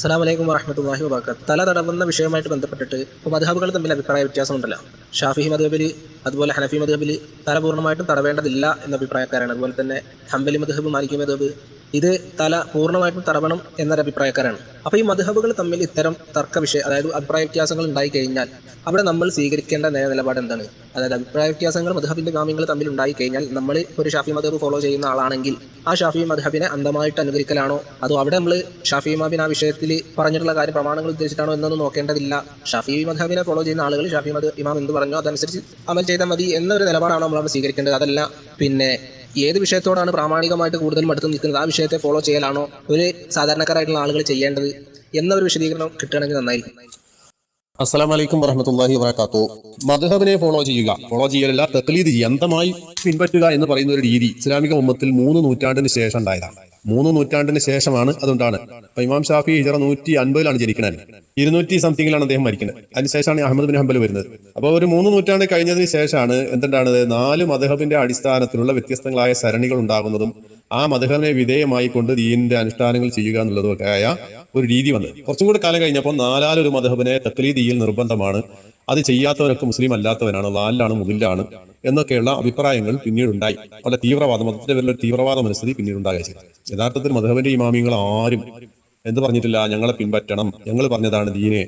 അസ്സാം വലൈക്കും വാഹമത്തല്ലാഹി വാബർക്കാത്ത് തല തടവുന്ന വിഷയവുമായിട്ട് ബന്ധപ്പെട്ടിട്ട് ഇപ്പോൾ മധുഹബുകൾ തമ്മിൽ അഭിപ്രായ വ്യത്യാസമുണ്ടല്ലോ. ഷാഫി മധുഹബിൽ അതുപോലെ ഹനഫി മധുഹബിൽ തല പൂർണമായിട്ടും തടവേണ്ടതില്ല എന്ന അഭിപ്രായക്കാരാണ്. അതുപോലെ തന്നെ ഹംബലി മധുഹബ് മാലിക്കി മധുഹബ് ഇത് തല പൂർണമായിട്ടും തടവണം എന്നൊരു അഭിപ്രായക്കാരാണ്. അപ്പോൾ ഈ മധുഹബുകൾ തമ്മിൽ ഇത്തരം തർക്ക വിഷയം അതായത് അഭിപ്രായ വ്യത്യാസങ്ങൾ ഉണ്ടായി കഴിഞ്ഞാൽ അവിടെ നമ്മൾ സ്വീകരിക്കേണ്ട നിലപാട് എന്താണ്? അതായത് അഭിപ്രായ വ്യത്യാസങ്ങൾ മധുഹബിന്റെ ഗാമ്യങ്ങൾ തമ്മിൽ ഉണ്ടായി കഴിഞ്ഞാൽ നമ്മൾ ഒരു ഷാഫി മധുഹബ് ഫോളോ ചെയ്യുന്ന ആളാണെങ്കിൽ ആ ഷാഫി മധുഹബിനെ അന്ധമായിട്ട് അനുകരിക്കലാണോ? അതോ അവിടെ നമ്മൾ ഷാഫി മഹബിൻ ആ വിഷയത്തിൽ പറഞ്ഞിട്ടുള്ള കാര്യം പ്രമാണങ്ങൾ ഉദ്ദേശിച്ചിട്ടാണോ എന്നൊന്നും നോക്കേണ്ടതില്ല. ഷാഫി മധുഹബിനെ ഫോളോ ചെയ്യുന്ന ആളുകൾ ഷാഫി മധു ഇമാം എന്ത് പറഞ്ഞോ? അതനുസരിച്ച് അമൽ ചെയ്താൽ മതി എന്നൊരു നിലപാടാണോ നമ്മൾ അവിടെ സ്വീകരിക്കേണ്ടത്? അതല്ല. പിന്നെ ഏത് വിഷയത്തോടാണ് പ്രാമാണികമായിട്ട് കൂടുതൽ അടുത്ത് നിൽക്കുന്നത്? ആ വിഷയത്തെ ഫോളോ ചെയ്യലാണോ? ഒരു സാധാരണക്കാരായിട്ടുള്ള ആളുകൾ ചെയ്യേണ്ടത് എന്ന ഒരു വിശദീകരണം കിട്ടുകയാണെങ്കിൽ നന്നായിരിക്കും. അസ്സലാം വലൈക്കും വറഹമത്തല്ലാഹി വബറകാത്തു മധുഹബിനെ ഫോളോ ചെയ്യുക. ഫോളോ ചെയ്യലല്ല തെക്ലീദ് എന്തമായി പിൻപറ്റുക എന്ന് പറയുന്ന ഒരു രീതി ഇസ്ലാമിക ഉമ്മത്തിൽ മൂന്ന് നൂറ്റാണ്ടിന് ശേഷം ഉണ്ടായതാണ്. മൂന്ന് നൂറ്റാണ്ടിന് ശേഷമാണ് അതുണ്ടാണ്. അപ്പൊ ഇമാം ഷാഫി ഹിജറ നൂറ്റി അൻപതിലാണ് ജനിക്കുന്നത് ഇരുന്നൂറ്റി സംതിങ്ങിലാണ് അദ്ദേഹം മരിക്കുന്നത് അതിനുശേഷമാണ് അഹമ്മദ് ബിൻ ഹംബൽ വരുന്നത്. അപ്പോൾ ഒരു മൂന്ന് നൂറ്റാണ്ട് കഴിഞ്ഞതിന് ശേഷമാണ് എന്തുണ്ടാണ് നാല് മദ്ഹബിന്റെ അടിസ്ഥാനത്തിലുള്ള വ്യത്യസ്തങ്ങളായ സരണികൾ ഉണ്ടാകുന്നതും ആ മധുഹബിനെ വിധേയമായി കൊണ്ട് ദീനിന്റെ അനുഷ്ഠാനങ്ങൾ ചെയ്യുക എന്നുള്ളതൊക്കെ ആയ ഒരു രീതി വന്നത്. കുറച്ചും കൂടി കാലം കഴിഞ്ഞപ്പോൾ നാലാലൊരു മധുഹബിനെ തക്ലീദിയിൽ നിർബന്ധമാണ്. അത് ചെയ്യാത്തവരൊക്കെ മുസ്ലിം അല്ലാത്തവനാണ് നാലിലാണ് മുതിലാണ് എന്നൊക്കെയുള്ള അഭിപ്രായങ്ങൾ പിന്നീട് ഉണ്ടായി പല തീവ്രവാദം മതത്തിന്റെ പേരിൽ ഒരു തീവ്രവാദ മനസ്ഥിതി പിന്നീട് ഉണ്ടാകുക ചെയ്തു യഥാർത്ഥത്തിൽ മധുഹബിന്റെ ഇമാമിങ്ങൾ ആരും എന്ത് പറഞ്ഞിട്ടില്ല ഞങ്ങളെ പിൻപറ്റണം ഞങ്ങൾ പറഞ്ഞതാണ് ദീനെ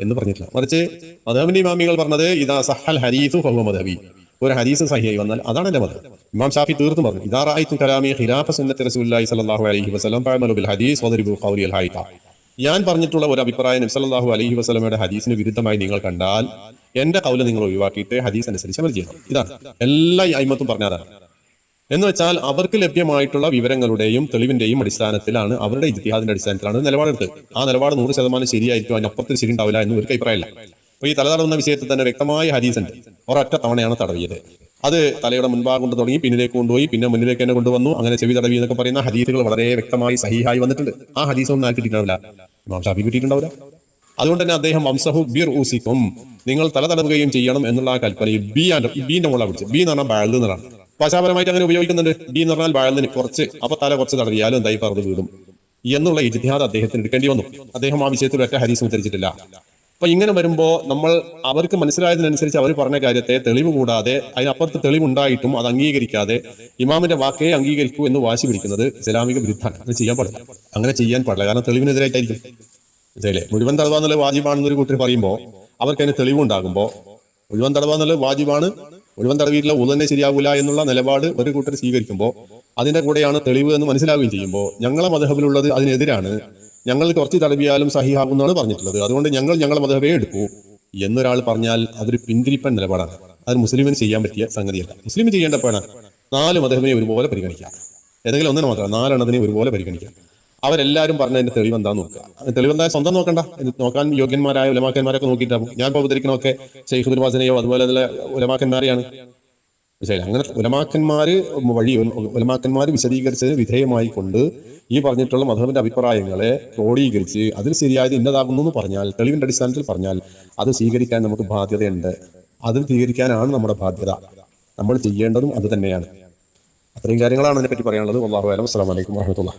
എന്ന് പറഞ്ഞിട്ടില്ല. മറിച്ച് മധുഹബിന്റെ ഇമാമികൾ പറഞ്ഞത് ഇതാ സഹൽ ഹരീസു ഫഹു മധബി ഒരു ഹദീസ് സഹിയായി വന്നാൽ അതാണ് എന്റെ മതം. ഇമാം ഷാഫി തീർത്തും പറഞ്ഞു ഇതാ റായിത്തു കലാമി ഖിലാഫ സുന്നത്തി റസൂലുള്ളാഹി സ്വല്ലല്ലാഹു അലൈഹി വസല്ലം ഫഅമലു ബിൽ ഹദീസ് വദരിബു ഖൗലി അൽ ഹൈത. ഞാൻ പറഞ്ഞിട്ടുള്ള ഒരു അഭിപ്രായം സ്വല്ലല്ലാഹു അലൈഹി വസല്ലമയുടെ ഹദീസിന് വിരുദ്ധമായി നിങ്ങൾ കണ്ടാൽ എന്റെ കൗല നിങ്ങൾ ഒഴിവാക്കിയിട്ട് ഹദീസ് അനുസരിച്ച് അമൽ ചെയ്യണം. ഇതാണ്. എല്ലാ അയിമത്തും പറഞ്ഞതാണ് എന്ന് വെച്ചാൽ അവർക്ക് ലഭ്യമായിട്ടുള്ള വിവരങ്ങളുടെയും തെളിവിന്റെയും അടിസ്ഥാനത്തിലാണ് അവരുടെ ഇതിഹാദിന്റെ അടിസ്ഥാനത്തിലാണ് നിലപാടെടുത്തത്. ആ നിലപാട് നൂറ് ശതമാനം ശരിയായിരിക്കും അതിനപ്പുറത്ത് ശരി ഉണ്ടാവില്ല എന്ന് ഒരു അഭിപ്രായമില്ല. ഈ തല തടവുന്ന വിഷയത്തിൽ തന്നെ വ്യക്തമായ ഹദീസ് ഉണ്ട് ഒരൊറ്റ തവണയാണ് തടവിയത്. അത് തലയുടെ മുൻഭാഗം കൊണ്ട് തുടങ്ങി പിന്നിലേക്ക് കൊണ്ടുപോയി പിന്നെ മുന്നിലേക്ക് തന്നെ കൊണ്ടുവന്നു. അങ്ങനെ ചെവി തടവി എന്നൊക്കെ പറയുന്ന ഹദീസുകൾ വളരെ വ്യക്തമായി സഹിഹായി വന്നിട്ടുണ്ട്. ആ ഹദീസ് ഒന്നും ആർക്ക് കിട്ടിയിട്ടുണ്ടാവില്ല. അതുകൊണ്ട് തന്നെ അദ്ദേഹം വംസഹു ബിർ ഊസിക്കും നിങ്ങൾ തല തടവുകയും ചെയ്യണം എന്നുള്ള ആ കൽപ്പനയിൽ ബി ആൻഡ് ബീന്റെ മുകളിൽ പിടിച്ച് ബി എന്ന് പറഞ്ഞാൽ ബാഴ് എന്നതാണ് ഭാഷാപരമായിട്ട് അങ്ങനെ ഉപയോഗിക്കുന്നുണ്ട്. ബി എന്ന് പറഞ്ഞാൽ ബാഴലിന് കുറച്ച് അപ്പൊ തല കുറച്ച് തടവിയാലും എന്തായി പറഞ്ഞു വീടും എന്നുള്ള ഇജ്തിഹാദ് അദ്ദേഹത്തിന് എടുക്കേണ്ടി വന്നു. അദ്ദേഹം ആ വിഷയത്തിൽ ഒറ്റ ഹരീസ് ഉദ്ധരിച്ചിട്ടില്ല. അപ്പൊ ഇങ്ങനെ വരുമ്പോ നമ്മൾ അവർക്ക് മനസ്സിലായതിനനുസരിച്ച് അവർ പറഞ്ഞ കാര്യത്തെ തെളിവ് കൂടാതെ അതിനപ്പുറത്ത് തെളിവുണ്ടായിട്ടും അത് അംഗീകരിക്കാതെ ഇമാമിന്റെ വാക്കേ അംഗീകരിക്കൂ എന്ന് വാശി പിടിക്കുന്നത് ഇസ്ലാമിക വിരുദ്ധമാണ് അത് ചെയ്യാൻ പാടില്ല. അങ്ങനെ ചെയ്യാൻ പാടില്ല. കാരണം തെളിവിനെതിരായിട്ടായിരിക്കും. മനസ്സിലായില്ലേ? മുഴുവൻ തടവ എന്നുള്ള വാജിബാണെന്നൊരു കൂട്ടർ പറയുമ്പോൾ അവർക്ക് അതിന് തെളിവുണ്ടാകുമ്പോൾ മുഴുവൻ തടവ എന്നുള്ളത് വാജിബാണ്. മുഴുവൻ തടവിയിട്ടുള്ള ഊ ശരിയാവില്ല എന്നുള്ള നിലപാട് ഒരു കൂട്ടർ സ്വീകരിക്കുമ്പോൾ അതിന്റെ കൂടെയാണ് തെളിവ് എന്ന് മനസ്സിലാവുകയും ചെയ്യുമ്പോൾ ഞങ്ങളെ മതഹബിലുള്ളത് അതിനെതിരാണ്. ഞങ്ങൾ കുറച്ച് തലവിയാലും സഹിയാകുമെന്നാണ് പറഞ്ഞിട്ടുള്ളത്. അതുകൊണ്ട് ഞങ്ങൾ ഞങ്ങളെ മതവേ എടുക്കൂ എന്നൊരാൾ പറഞ്ഞാൽ അതൊരു പിന്തിരിപ്പൻ നിലപാടാണ്. അത് മുസ്ലിമിന് ചെയ്യാൻ പറ്റിയ സംഗതിയല്ല. മുസ്ലിം ചെയ്യേണ്ടപ്പോഴാണ് നാല് മതമേ ഒരുപോലെ പരിഗണിക്കാം. ഏതെങ്കിലും ഒന്നിനെ മാത്രം നാലെണ്ണത്തിനെ ഒരുപോലെ പരിഗണിക്കാം. അവരെല്ലാവരും പറഞ്ഞതിന്റെ തെളിവ് എന്താന്ന് നോക്കുക. തെളിവ് എന്താ? സ്വന്തം നോക്കണ്ട. നോക്കാൻ യോഗ്യന്മാരായ ഉലമാക്കന്മാരൊക്കെ നോക്കിയിട്ടാകും ഞാൻ ഇപ്പോൾ അവതരിക്കണമൊക്കെ ഷെയ്ഖ് അതുപോലെ ഉലമാക്കന്മാരെയാണ്. മനസ്സിലായി അങ്ങനെ ഉലമാക്കന്മാർ വഴി ഉലമാക്കന്മാർ വിശദീകരിച്ചതിന് വിധേയമായി കൊണ്ട് ഈ പറഞ്ഞിട്ടുള്ള മധുവിന്റെ അഭിപ്രായങ്ങളെ ക്രോഡീകരിച്ച് അതിൽ ശരിയായത് ഇന്നതാകുന്നു എന്ന് പറഞ്ഞാൽ തെളിവിന്റെ അടിസ്ഥാനത്തിൽ പറഞ്ഞാൽ അത് സ്വീകരിക്കാൻ നമുക്ക് ബാധ്യതയുണ്ട്. അത് സ്വീകരിക്കാനാണ് നമ്മുടെ ബാധ്യത. നമ്മൾ ചെയ്യേണ്ടതും അത് തന്നെയാണ്. അത്രയും കാര്യങ്ങളാണ് അതിനെപ്പറ്റി പറയാനുള്ളത്. അള്ളാഹു അലം. അസ്സാം വലൈക്കും വാഹമത്തുള്ള